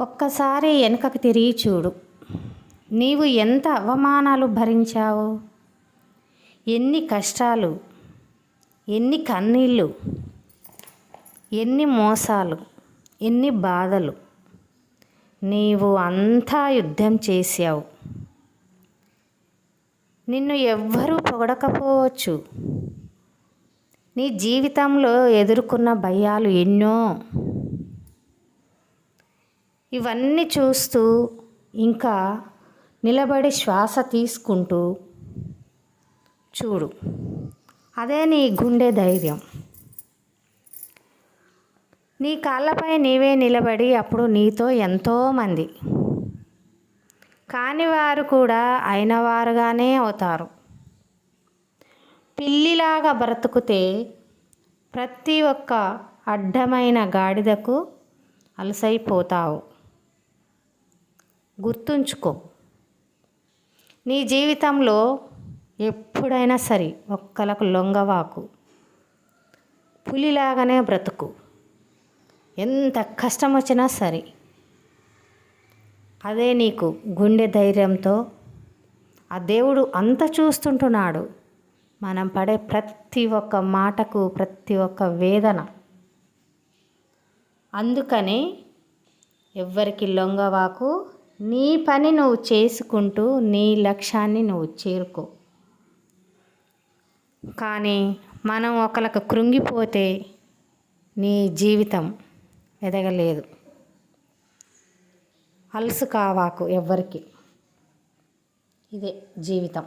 ఒక్కసారి వెనుకకు తిరిగి చూడు. నీవు ఎంత అవమానాలు భరించావు? ఎన్ని కష్టాలు? ఎన్ని కన్నీళ్ళు? ఎన్ని మోసాలు? ఎన్ని బాధలు? నీవు అంతా యుద్ధం చేశావు. నిన్ను ఎవ్వరూ పొగడకపోవచ్చు. నీ జీవితంలో ఎదుర్కొన్న భయాలు ఎన్నో. ఇవన్నీ చూస్తూ ఇంకా నిలబడి శ్వాస తీసుకుంటూ చూడు. అదే నీ గుండె ధైర్యం. నీ కాళ్ళపై నీవే నిలబడి అప్పుడు నీతో ఎంతోమంది కాని వారు కూడా అయినవారుగానే అవుతారు. పిల్లిలాగా బ్రతుకుతే ప్రతి ఒక్క అడ్డమైన గాడిదకు అలసైపోతావు. గుర్తుంచుకో. నీ జీవితంలో ఎప్పుడైనా సరే ఒక్కలకు లొంగవాకు. పులిలాగానే బ్రతుకు. ఎంత కష్టం వచ్చినా సరే. అదే నీకు గుండె ధైర్యంతో ఆ దేవుడు అంత చూస్తుంటున్నాడు. మనం పడే ప్రతి ఒక్క మాటకు ప్రతి ఒక్క వేదన. అందుకని ఎవ్వరికి లొంగవాకు నీ పని నువ్వు చేసుకుంటూ నీ లక్ష్యాన్ని నువ్వు చేరుకో. కానీ మనం ఒకరికి కృంగిపోతే నీ జీవితం ఎదగలేదు. అలసు కావాకు ఎవ్వరికి. ఇదే జీవితం.